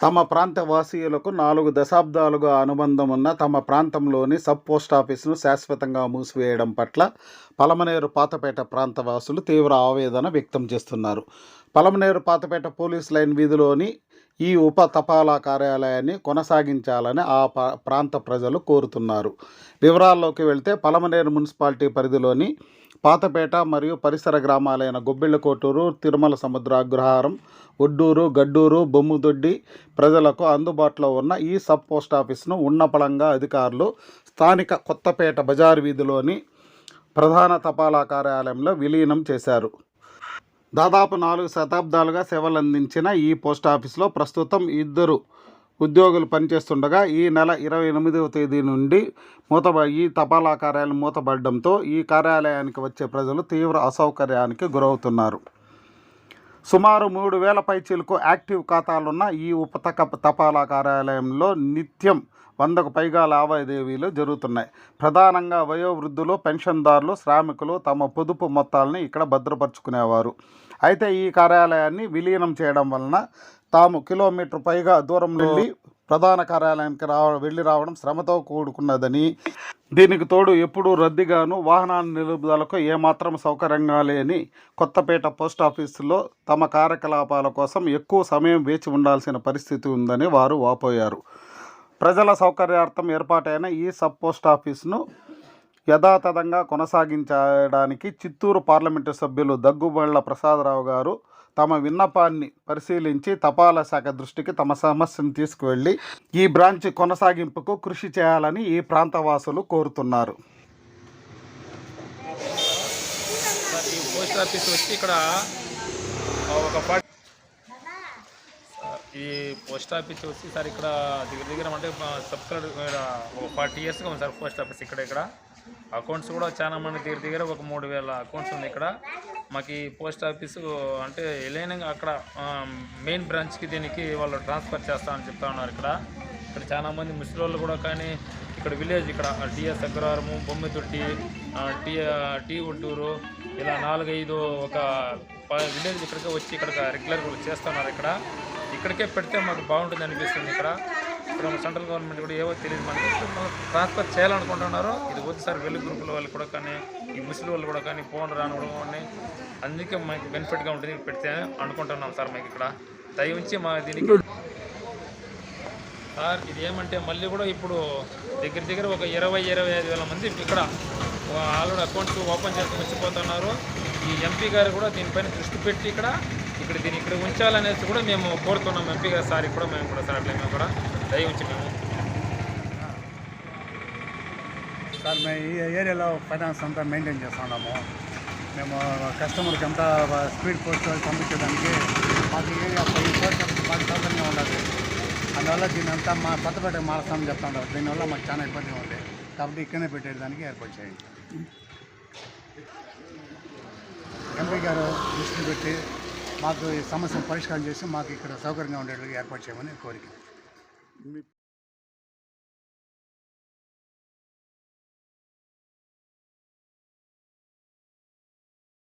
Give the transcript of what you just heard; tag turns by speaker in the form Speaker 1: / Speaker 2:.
Speaker 1: తమ ప్రాంత వాసీయులకు నాలుగు దశాబ్దాలుగా అనుబంధం ఉన్న తమ ప్రాంతంలోని సబ్ పోస్ట్ ఆఫీసును శాశ్వతంగా మూసివేయడం పట్ల పలమనేరు పాతపేట ప్రాంత వాసులు తీవ్ర ఆవేదన వ్యక్తం చేస్తున్నారు. పలమనేరు పాతపేట పోలీస్ లైన్ వీధిలోని ఈ ఉప తపాలా కార్యాలయాన్ని కొనసాగించాలని ఆ ప్రాంత ప్రజలు కోరుతున్నారు. వివరాల్లోకి వెళ్తే పలమనేరు మున్సిపాలిటీ పరిధిలోని పాతపేట మరియు పరిసర గ్రామాలైన గొబ్బిళ్ళకోటూరు తిరుమల సముద్ర అగ్రహారం ఒడ్డూరు గడ్డూరు బొమ్ముదొడ్డి ప్రజలకు అందుబాటులో ఉన్న ఈ సబ్ పోస్ట్ ఆఫీస్ను ఉన్నపళంగా అధికారులు స్థానిక కొత్తపేట బజార్ వీధిలోని ప్రధాన తపాలా కార్యాలయంలో విలీనం చేశారు. దాదాపు నాలుగు శతాబ్దాలుగా సేవలందించిన ఈ పోస్ట్ ఆఫీస్లో ప్రస్తుతం ఇద్దరు ఉద్యోగులు పనిచేస్తుండగా ఈ నెల ఇరవై ఎనిమిదవ తేదీ నుండి మూత ఈ తపాలా కార్యాలయం మూతపడడంతో ఈ కార్యాలయానికి వచ్చే ప్రజలు తీవ్ర అసౌకర్యానికి గురవుతున్నారు. సుమారు మూడు వేల పైచీలకు యాక్టివ్ ఖాతాలున్న ఈ ఉపతక తపాలా కార్యాలయంలో నిత్యం వందకు పైగా లావాదేవీలు జరుగుతున్నాయి. ప్రధానంగా వయోవృద్ధులు పెన్షన్దారులు శ్రామికులు తమ పొదుపు మొత్తాలని ఇక్కడ భద్రపరుచుకునేవారు. అయితే ఈ కార్యాలయాన్ని విలీనం చేయడం వలన తాము కిలోమీటర్ పైగా దూరం వెళ్ళి ప్రధాన కార్యాలయానికి రావ వెళ్ళి రావడం శ్రమతో కూడుకున్నదని. దీనికి తోడు ఎప్పుడూ రద్దీగాను వాహనాల నిలుపుదలకు ఏమాత్రం సౌకర్యంగా లేని కొత్తపేట పోస్ట్ ఆఫీసులో తమ కార్యకలాపాల కోసం ఎక్కువ సమయం వేచి ఉండాల్సిన పరిస్థితి ఉందని వారు వాపోయారు. ప్రజల సౌకర్యార్థం ఏర్పాటైన ఈ సబ్ పోస్ట్ ఆఫీసును యథాతథంగా కొనసాగించడానికి చిత్తూరు పార్లమెంటు సభ్యులు దగ్గుబళ్ళ ప్రసాదరావు గారు తమ విన్నపాన్ని పరిశీలించి తపాలా శాఖ దృష్టికి తమ సమస్యను తీసుకువెళ్ళి ఈ బ్రాంచ్ కొనసాగింపుకు కృషి చేయాలని ఈ ప్రాంతవాసులు కోరుతున్నారు.
Speaker 2: ఈ పోస్ట్ ఆఫీస్ వచ్చి ఇక్కడ ఒక ఈ పోస్ట్ ఆఫీస్ వచ్చి సార్ ఇక్కడ దగ్గర దగ్గర అంటే సబ్స్క్రైబ్ ఒక ఫార్టీ ఇయర్స్గా ఉంది సార్ పోస్ట్ ఆఫీస్ ఇక్కడ ఇక్కడ. అకౌంట్స్ కూడా చాలా మంది దగ్గర దగ్గర ఒక మూడు వేల అకౌంట్స్ ఉంది ఇక్కడ. మాకు ఈ పోస్ట్ ఆఫీసు అంటే ఎలైనంగా అక్కడ మెయిన్ బ్రాంచ్కి దీనికి వాళ్ళు ట్రాన్స్ఫర్ చేస్తామని చెప్తా ఉన్నారు ఇక్కడ. ఇక్కడ చాలా మంది ముసలి వాళ్ళు కూడా కానీ ఇక్కడ విలేజ్ ఇక్కడ టీఎస్ అగ్రహారము బొమ్మిదొడ్డి టీ టీ ఒడ్డూరు ఇలా నాలుగైదు ఒక ప- విలేజ్ ఇక్కడికే వచ్చి ఇక్కడ రెగ్యులర్గా చేస్తున్నారు ఇక్కడ. ఇక్కడికే పెడితే మాకు బాగుంటుంది అనిపిస్తుంది ఇక్కడ. ఇక్కడ సెంట్రల్ గవర్నమెంట్ కూడా ఏవో తెలియదు మనకి. ట్రాన్స్ఫర్ చేయాలనుకుంటున్నారు. ఇది వచ్చి సార్ వెళ్ళి గ్రూపుల వాళ్ళు కూడా కానీ ఈ ముసలి వాళ్ళు కూడా కానీ ఫోన్ రానివ్వడం కానీ అందుకే మాకు బెనిఫిట్గా ఉంటుంది పెడితే అనుకుంటున్నాం సార్ మాకు ఇక్కడ. దయ మా దీనికి సార్ ఇది ఏమంటే మళ్ళీ కూడా ఇప్పుడు దగ్గర దగ్గర ఒక ఇరవై ఇరవై ఐదు వేల మంది ఇక్కడ ఆల్రెడీ అకౌంట్స్ ఓపెన్ చేసుకుని వచ్చిపోతున్నారు ఈ ఎంపీ గారు కూడా దీనిపైన దృష్టి పెట్టి ఇక్కడ ఇక్కడ దీన్ని ఇక్కడ ఉంచాలనేసి కూడా మేము కోరుతున్నాం ఎంపీ గారు సార్ కూడా మేము కూడా సార్ అట్లా మేము కూడా దయవుంచి మేము.
Speaker 3: సార్ మేము ఈ ఏరియాలో ఫైనాన్స్ అంతా మెయింటైన్ చేస్తున్నాము మేము కస్టమర్కి అంతా స్పీడ్ పోస్ట్ పంపించడానికి మాకు ఏరియా ఈ పోస్ట్ మాకు సౌకర్యంగా ఉండదు అందువల్ల దీని అంతా మా కొత్తపేట మారుస్తామని చెప్తున్నారు దీనివల్ల మాకు చాలా ఇబ్బందిగా ఉంది. కాబట్టి ఇక్కడనే పెట్టేదానికి ఏర్పాటు చేయండి. ఎంపీ గారు దృష్టి పెట్టి మాకు ఈ సమస్యను పరిష్కారం చేసి మాకు ఇక్కడ సౌకర్యంగా ఉండేట్లుగా ఏర్పాటు చేయమని కోరిక.